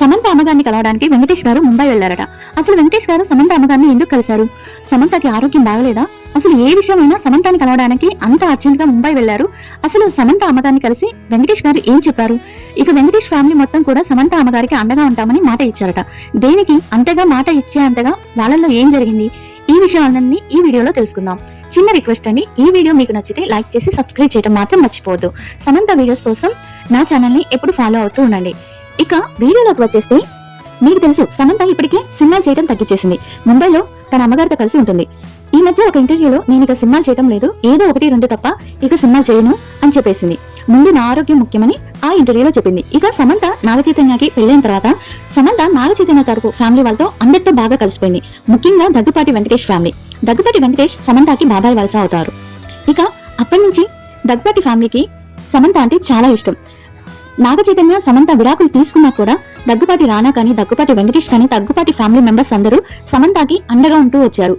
సమంత అమ్మగారిని కలవడానికి వెంకటేష్ గారు ముంబై వెళ్ళారట అసలు వెంకటేష్ గారు సమంత అమ్మగారిని ఎందుకు కలిశారు? సమంతకి ఆరోగ్యం బాగలేదా? అసలు ఏ విషయమైనా సమంతాని కలవడానికి అంత అర్జెంట్గా ముంబై వెళ్ళారు అసలు సమంత అమ్మగారిని కలిసి వెంకటేష్ గారు ఏం చెప్పారు? ఇక వెంకటేష్ ఫ్యామిలీ మొత్తం కూడా సమంత అమ్మగారికి అండగా ఉంటామని మాట ఇచ్చారట. దేనికి అంతగా మాట ఇచ్చే అంతగా వాళ్ళల్లో ఏం జరిగింది? ఈ విషయాలన్నీ ఈ వీడియోలో తెలుసుకుందాం. చిన్న రిక్వెస్ట్ అండి ఈ వీడియో మీకు నచ్చితే లైక్ చేసి సబ్స్క్రైబ్ చేయడం మాత్రం మర్చిపోవద్దు. సమంత వీడియోస్ కోసం నా ఛానల్ని ఎప్పుడు ఫాలో అవుతూ ఉండండి. ఇక వీడియోలోకి వచ్చేస్తే మీకు తెలుసు సమంత ఇప్పటికే సినిమాలు చేయడం తగ్గించేసింది. ముంబైలో తన అమ్మగారితో కలిసి ఉంటుంది. ఈ మధ్య ఒక ఇంటర్వ్యూలో నేను ఇక సినిమాలు చేయడం లేదు ఏదో ఒకటి రెండు తప్ప ఇక సినిమాలు చేయను అని చెప్పేసింది. ముందు నా ఆరోగ్యం ముఖ్యమని ఆ ఇంటర్వ్యూలో చెప్పింది. ఇక సమంత నాగచైతన్యకి పెళ్ళైన తర్వాత సమంత నాగచైతన్య తరపు ఫ్యామిలీ వాళ్ళతో అందరితో బాగా కలిసిపోయింది. ముఖ్యంగా దగ్గుపాటి వెంకటేష్ ఫ్యామిలీ. దగ్గుపాటి వెంకటేష్ సమంతకి బాబాయ్ వలస అవుతారు. ఇక అప్పటి నుంచి దగ్గుపాటి ఫ్యామిలీకి సమంత అంటే చాలా ఇష్టం. నాగచైతన్య సమంత విడాకులు తీసుకున్నా కూడా దగ్గుపాటి రానా కానీ దగ్గుపాటి వెంకటేష్ కానీ దగ్గుపాటి ఫ్యామిలీ మెంబర్స్ అందరూ సమంతకి అండగా ఉంటూ వచ్చారు.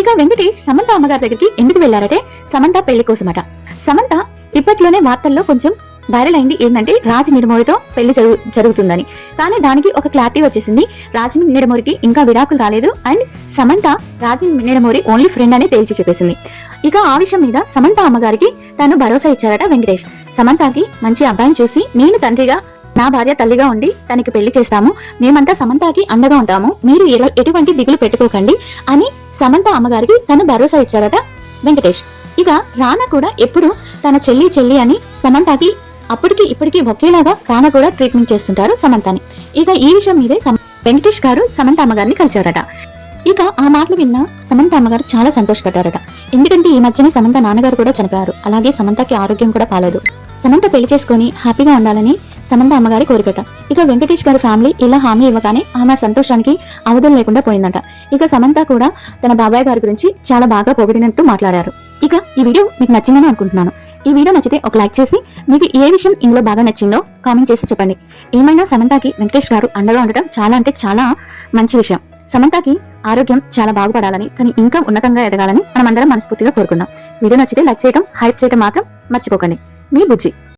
ఇక వెంకటేష్ సమంత అమ్మగారి దగ్గరికి ఎందుకు వెళ్ళారంటే సమంత పెళ్ళి కోసమట. సమంత ఇప్పట్లోనే వార్తల్లో కొంచెం వైరల్ అయింది ఏంటంటే రాజ్ నిడమోరితో పెళ్ళి జరుగు జరుగుతుందని. కానీ దానికి ఒక క్లారిటీ వచ్చేసింది. రాజ్ నిడమోరికి ఇంకా విడాకులు రాలేదు and Samantha Raj Nidimoru only friend అని తేల్చి చెప్పేసింది. ఇక ఆ విషయం మీద సమంత అమ్మగారికి తను భరోసా ఇచ్చారట వెంకటేష్. సమంతకి మంచి అబ్బాయిని చూసి నేను తండ్రిగా నా భార్య తల్లిగా ఉండి తనకి పెళ్ళి చేస్తాము. మేమంతా సమంతకి అండగా ఉంటాము. మీరు ఎలా- ఎటువంటి దిగులు పెట్టుకోకండి అని సమంత అమ్మగారికి తను భరోసా ఇచ్చారట వెంకటేష్. ఇక రానా కూడా ఎప్పుడు తన చెల్లి చెల్లి అని సమంతకి అప్పటికి ఇప్పటికి ఒకేలాగా రానా కూడా ట్రీట్మెంట్ చేస్తుంటారు సమంతని. ఇక ఈ విషయం మీదే వెంకటేష్ గారు సమంత అమ్మగారిని కలిశారట. ఇక ఆ మాటలు విన్న సమంత అమ్మగారు చాలా సంతోషపడ్డారట. ఎందుకంటే ఈ మధ్యనే సమంత నాన్నగారు కూడా చనిపోయారు. అలాగే సమంతకి ఆరోగ్యం కూడా పాలేదు. సమంత పెళ్ళి చేసుకొని హ్యాపీగా ఉండాలని సమంత అమ్మగారి కోరికట. ఇక వెంకటేష్ గారి ఫ్యామిలీ ఇలా హామీ ఇవ్వగానే ఆమె సంతోషానికి అవధులు లేకుండా పోయిందట. ఇక సమంత కూడా తన బాబాయ్ గారి గురించి చాలా బాగా పొగిడినట్టు మాట్లాడారు. ఇక ఈ వీడియో మీకు నచ్చిందని అనుకుంటున్నాను. ఈ వీడియో నచ్చితే ఒక లైక్ చేసి మీకు ఏ విషయం ఇందులో బాగా నచ్చిందో కామెంట్ చేసి చెప్పండి. ఏమైనా సమంతకి వెంకటేష్ గారు అండగా ఉండటం చాలా అంటే చాలా మంచి విషయం. సమంతకి ఆరోగ్యం చాలా బాగుపడాలని తను ఇంకా ఉన్నతంగా ఎదగాలని మనమందరం మనస్ఫూర్తిగా కోరుకుందాం. వీడియో నచ్చితే లైక్ చేయడం హైప్ చేయడం మాత్రం మర్చిపోకండి. మీ బుజ్జి.